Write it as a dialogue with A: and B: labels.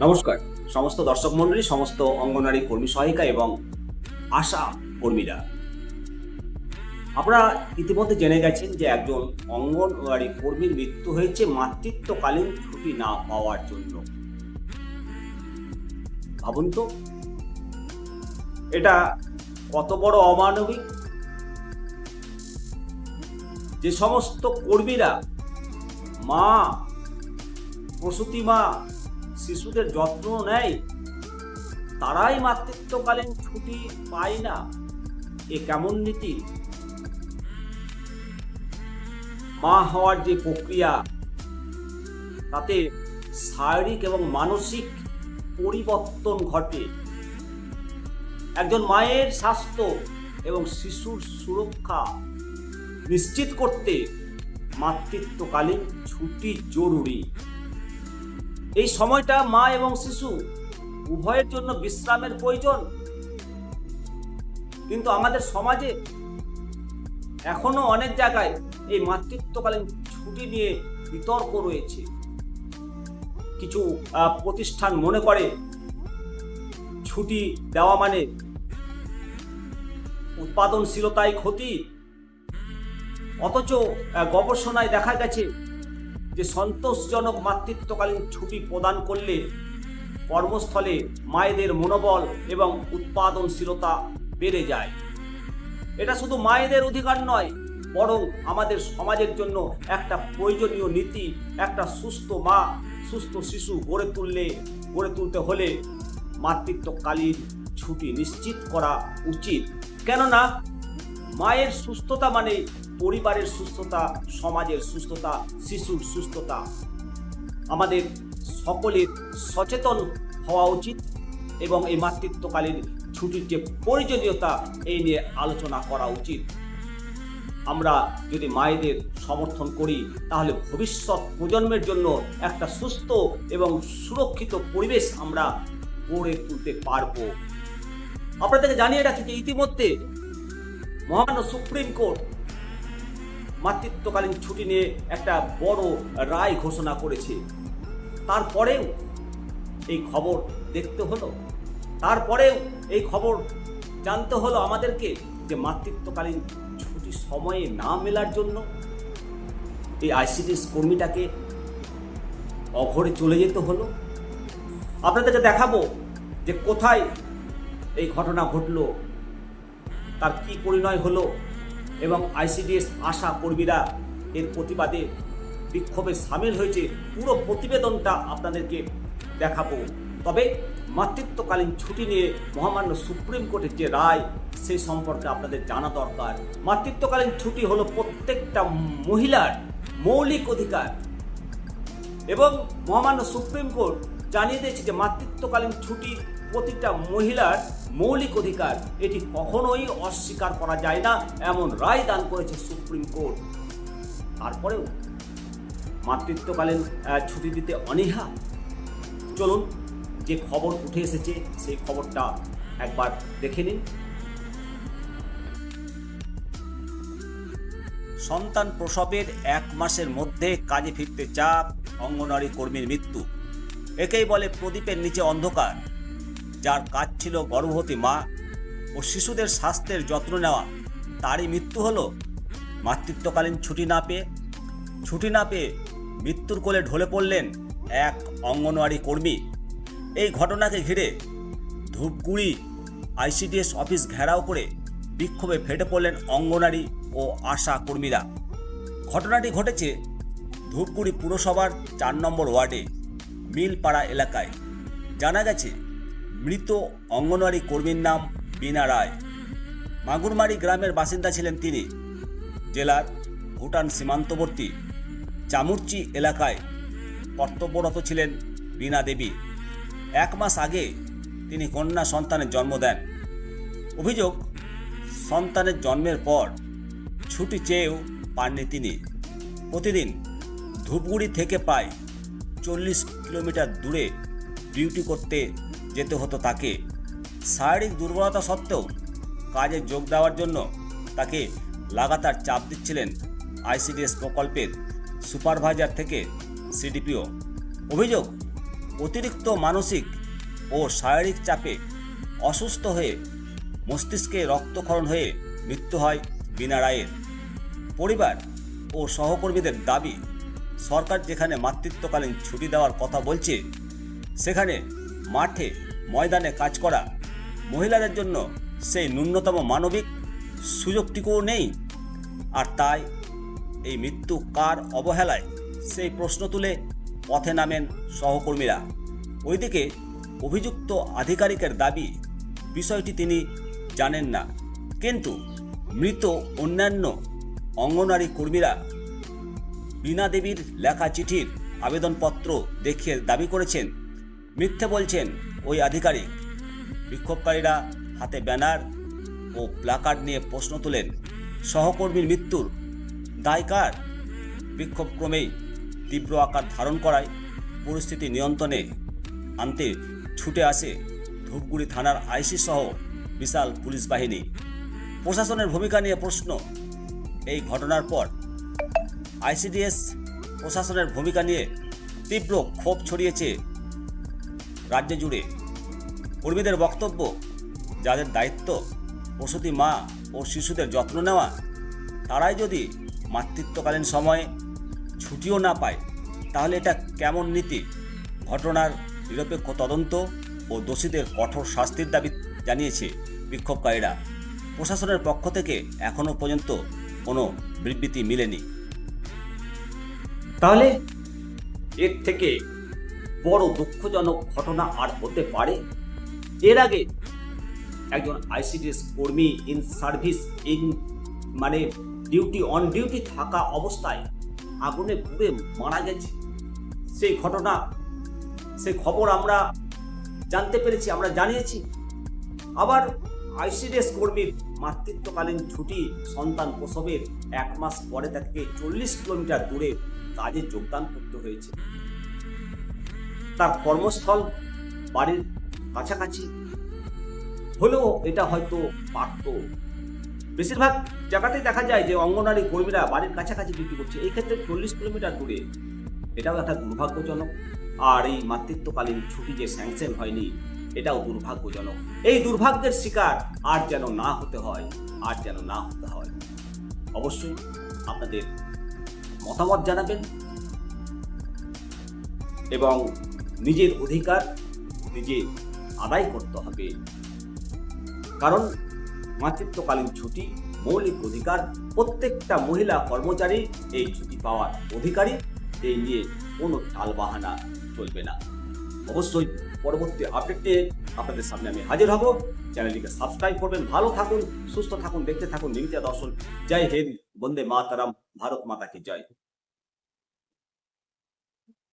A: নমস্কার। সমস্ত দর্শক মন্ডলী, সমস্ত অঙ্গনারী কর্মী সহায়িকা এবং আশা কর্মীরা। আপনারা ইতিমধ্যে জেনে গেছেন যে একজন অঙ্গনওয়াড়ি কর্মীর মৃত্যু হয়েছে মাতৃত্বকালীন ছুটি না পাওয়ার জন্য। ভাবুন তো, এটা কত বড় অমানবিক? যে সমস্ত কর্মীরা মা, প্রসূতি মা, শিশুদের যত্ন নেয়, তারাই মাতৃত্বকালীন ছুটি পায় না। এ কেমন নীতি? মা হওয়ার যে প্রক্রিয়া, তাতে শারীরিক এবং মানসিক পরিবর্তন ঘটে। একজন মায়ের স্বাস্থ্য এবং শিশুর সুরক্ষা নিশ্চিত করতে মাতৃত্বকালীন ছুটি জরুরি। এই সময়টা মা এবং শিশু উভয়ের জন্য বিশ্রামের প্রয়োজন। কিন্তু আমাদের সমাজে এখনও অনেক জায়গায় এই মাতৃত্বকালীন ছুটি নিয়ে বিতর্ক রয়েছে। কিছু প্রতিষ্ঠান মনে করে ছুটি দেওয়া মানে উৎপাদনশীলতায় ক্ষতি অথচ গবেষণায় দেখা গেছে যে সন্তোষজনক মাতৃত্বকালীন ছুটি প্রদান করলে কর্মস্থলে মায়েদের মনোবল এবং উৎপাদনশীলতা বেড়ে যায়। এটা শুধু মায়েদের অধিকার নয়, বরং আমাদের সমাজের জন্য একটা প্রয়োজনীয় নীতি, একটা সুস্থ মা, সুস্থ শিশু গড়ে তুললে, গড়ে তুলতে হলে মাতৃত্বকালীন ছুটি নিশ্চিত করা উচিত। কেননা, মায়ের সুস্থতা মানে পরিবারের সুস্থতা, সমাজের সুস্থতা, শিশুর সুস্থতা। আমাদের সকলের সচেতন হওয়া উচিত এবং এই মাতৃত্বকালীন ছুটির যে প্রয়োজনীয়তা, এই নিয়ে আলোচনা করা উচিত। আমরা যদি মায়েদের সমর্থন করি, তাহলে ভবিষ্যৎ প্রজন্মের জন্য একটা সুস্থ এবং সুরক্ষিত পরিবেশ আমরা গড়ে তুলতে পারব। আপনাদেরকে জানিয়ে রাখি যে ইতিমধ্যে মহামান্য সুপ্রিম কোর্ট মাতৃত্বকালীন ছুটি নিয়ে একটা বড় রায় ঘোষণা করেছে। তারপরেও এই খবর দেখতে হলো। তারপরেও এই খবর জানতে হলো আমাদেরকে যে মাতৃত্বকালীন ছুটি সময়ে না মেলার জন্য এই আইসিডিএস কর্মীটাকে অঘরে চলে যেতে হলো। আপনাদেরকে দেখাবো যে কোথায় এই ঘটনা ঘটলো, তার কি পরিণয় হলো এবং আইসিডিএস আশা কর্মীরা এর প্রতিবাদে বিক্ষোভে সামিল হয়েছে। পুরো প্রতিবেদনটা আপনাদেরকে দেখাবো। তবে মাতৃত্বকালীন ছুটি নিয়ে মহামান্য সুপ্রিম কোর্টের যে রায় সেই সম্পর্কে আপনাদের জানা দরকার। মাতৃত্বকালীন ছুটি হলো প্রত্যেকটা মহিলার মৌলিক অধিকার। এবং মহামান্য সুপ্রিম কোর্ট জানিয়ে দিয়েছে যে মাতৃত্বকালীন ছুটি প্রতিটা মহিলার মৌলিক অধিকার, এটি কখনোই অস্বীকার করা যায় না, এমন রায় দান করেছে সুপ্রিম কোর্ট। তারপরেও মাতৃত্বকালীন ছুটি দিতে অনীহা। চলুন, যে খবর উঠে এসেছে, সেই খবরটা একবার দেখে নিন। সন্তান প্রসবের এক মাসের মধ্যে কাজে ফিরতে চাপ, অঙ্গনওয়াড়ি কর্মীর মৃত্যু। একেই বলে প্রদীপের নিচে অন্ধকার। যার কাজ ছিল গর্ভবতী মা ও শিশুদের স্বাস্থ্যের যত্ন নেওয়া। তারই মৃত্যু হলো। মাতৃত্বকালীন ছুটি না পেয়ে, ছুটি না পেয়ে মৃত্যুর কোলে ঢলে পড়লেন এক অঙ্গনওয়াড়ি কর্মী। এই ঘটনাকে ঘিরে ধূপগুড়ি আইসিডিএস অফিস ঘেরাও করে বিক্ষোভে ফেটে পড়লেন অঙ্গনারী ও আশা কর্মীরা। ঘটনাটি ঘটেছে ধূপগুড়ি পুরসভার চার নম্বর ওয়ার্ডে, মিলপাড়া এলাকায়। জানা গেছে মৃত অঙ্গনওয়াড়ি কর্মীর নাম বিনা রায়। মাগুরমারি গ্রামের বাসিন্দা ছিলেন তিনি। জেলার ভুটান সীমান্তবর্তী চামুরচি এলাকায় কর্তব্যরত ছিলেন বীণা দেবী। এক মাস আগে তিনি কন্যা সন্তানের জন্ম দেন। অভিযোগ, সন্তানের জন্মের পর ছুটি চেয়েও পাননি তিনি। প্রতিদিন ধূপগুড়ি থেকে প্রায় চল্লিশ কিলোমিটার দূরে ডিউটি করতে যেতে হতো তাকে। শারীরিক দুর্বলতা সত্ত্বেও কাজে যোগ দেওয়ার জন্য তাকে লাগাতার চাপ দিচ্ছিলেন আইসিডিএস প্রকল্পের সুপারভাইজার থেকে সিডিপিও। অভিযোগ, অতিরিক্ত মানসিক ও শারীরিক চাপে অসুস্থ হয়ে মস্তিষ্কে রক্তক্ষরণ হয়ে মৃত্যু হয় বিনা রায়ের। পরিবার ও সহকর্মীদের দাবি, সরকার যেখানে মাতৃত্বকালীন ছুটি দেওয়ার কথা বলছে, সেখানে মাঠে ময়দানে কাজ করা মহিলাদের জন্য সেই ন্যূনতম মানবিক সুযোগটুকুও নেই। আর তাই এই মৃত্যু কার অবহেলায় সেই প্রশ্ন তুলে পথে নামেন সহকর্মীরা। ওইদিকে অভিযুক্ত আধিকারিকের দাবি, বিষয়টি তিনি জানেন না। কিন্তু মৃত অন্যান্য অঙ্গনারী কর্মীরা বীণা দেবীর লেখা চিঠির আবেদনপত্র দেখিয়ে দাবি করেছেন মিথ্যে বলছেন ওই আধিকারিক। বিক্ষোভকারীরা হাতে ব্যানার ও প্লাকার্ড নিয়ে প্রশ্ন তোলেন, সহকর্মীর মৃত্যুর দায় কার? বিক্ষোভ ক্রমেই তীব্র আকার ধারণ করায় পরিস্থিতি নিয়ন্ত্রণে আনতে ছুটে আসে ধূপগুড়ি থানার আইসি সহ বিশাল পুলিশ বাহিনী। প্রশাসনের ভূমিকা নিয়ে প্রশ্ন, এই ঘটনার পর আইসিডিএস প্রশাসনের ভূমিকা নিয়ে তীব্র ক্ষোভ ছড়িয়েছে রাজ্য জুড়ে কর্মীদের বক্তব্য যাদের দায়িত্ব প্রসূতি মা ও শিশুদের যত্ন নেওয়া তারাই যদি মাতৃত্বকালীন সময়ে ছুটিও না পায় তাহলে এটা কেমন নীতি? ঘটনার নিরপেক্ষ তদন্ত ও দোষীদের কঠোর শাস্তির দাবি জানিয়েছে বিক্ষোভকারীরা। প্রশাসনের পক্ষ থেকে এখনও পর্যন্ত কোনো বিবৃতি মিলেনি।
B: তাহলে এর থেকে বড় দুঃখজনক ঘটনা আর হতে পারে। এর আগে একজন আইসিডিএস কর্মী ইন সার্ভিস ইন মানে ডিউটি অন ডিউটি থাকা অবস্থায় আগুনে পুড়ে মারা গেছে। সেই ঘটনা, সেই খবর আমরা জানতে পেরেছি, আমরা জানিয়েছি। আবার আইসিডিএস কর্মীর মাতৃত্বকালীন ছুটি সন্তান প্রসবের এক মাস পরে তাকে চল্লিশ কিলোমিটার দূরে কাজে যোগদান করতে হয়েছে। তার কর্মস্থল বাড়ির কাছাকাছি। হলেও এটা হয়তো পারত। বেশিরভাগ জায়গাতেই দেখা যায় যে অঙ্গনারী কর্মীরা বাড়ির কাছাকাছি ডিউটি করছে। এই ক্ষেত্রে চল্লিশ কিলোমিটার দূরে। এটাও একটা দুর্ভাগ্যজনক। আর এই মাতৃত্বকালীন ছুটি যে স্যাংশন হয়নি, এটাও দুর্ভাগ্যজনক। এই দুর্ভাগ্যের শিকার আর যেন না হতে হয়, আর যেন না হতে হয়। অবশ্যই আপনাদের মতামত জানাবেন। এবং নিজের অধিকার নিজে আদায় করতে হবে। কারণ মাতৃত্বকালীন ছুটি, মৌলিক অধিকার, প্রত্যেকটা মহিলা কর্মচারী এই ছুটি পাওয়ার অধিকারী, এই নিয়ে কোনো টালবাহানা চলবে না। অবশ্যই পরবর্তী আপডেট নিয়ে আপনাদের সামনে আমি হাজির হব। চ্যানেলটিকে সাবস্ক্রাইব করবেন। ভালো থাকুন, সুস্থ থাকুন, দেখতে থাকুন। নিমিতা দর্শন। জয় হিন্দ, বন্দে মাতারাম, ভারত মাতা কি জয়।